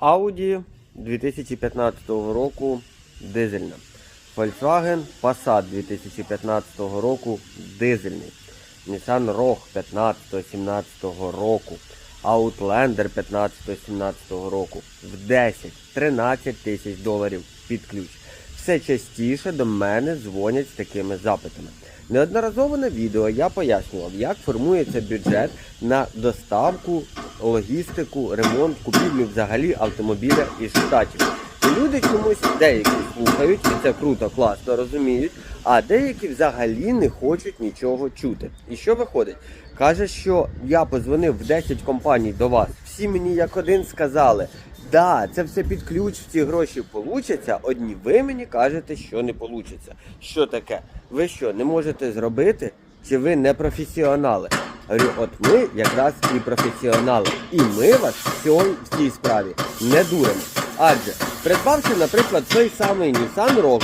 Audi 2015 року дизельна. Volkswagen Passat 2015 року дизельний. Nissan Rogue 15-17 року. Outlander 15-17 року. В 10-13 тисяч доларів під ключ. Все частіше до мене дзвонять з такими запитами. Неодноразово на відео я пояснював, як формується бюджет на доставку, логістику, ремонт, купівлю взагалі автомобіля із штатів. І люди чомусь деякі слухають, і це круто, класно розуміють, а деякі взагалі не хочуть нічого чути. І що виходить? Каже, що я позвонив в 10 компаній до вас. Всі мені як один сказали, да, це все під ключ, ці гроші получаться. Одні ви мені кажете, що не получиться. Що таке? Ви що, не можете зробити? Чи ви не професіонали? Говорю, от ми якраз і професіонали. І ми вас в цій справі не дуримо. Адже, придбавши, наприклад, той самий Nissan Rogue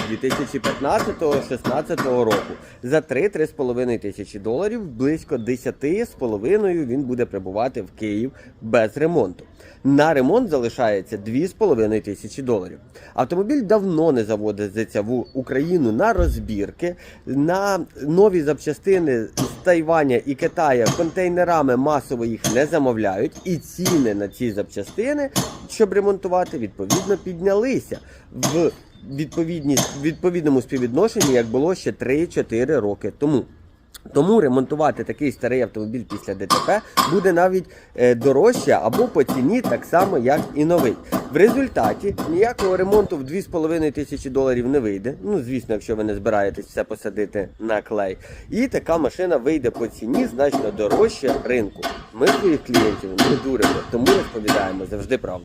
2015-16 року за 3-3,5 тисячі доларів, близько 10,5 він буде прибувати в Київ без ремонту. На ремонт залишається 2,5 тисячі доларів. Автомобіль давно не заводиться в Україну на розбірки, на нові запчастини Тайваня і Китая контейнерами масово їх не замовляють, і ціни на ці запчастини, щоб ремонтувати, відповідно піднялися в відповідному співвідношенні, як було ще 3-4 роки тому. Тому ремонтувати такий старий автомобіль після ДТП буде навіть е, дорожче або по ціні так само, як і новий. В результаті ніякого ремонту в 2,5 тисячі доларів не вийде. Ну, звісно, якщо ви не збираєтесь все посадити на клей. І така машина вийде по ціні значно дорожче ринку. Ми своїх клієнтів не дуримо, тому розповідаємо завжди правду.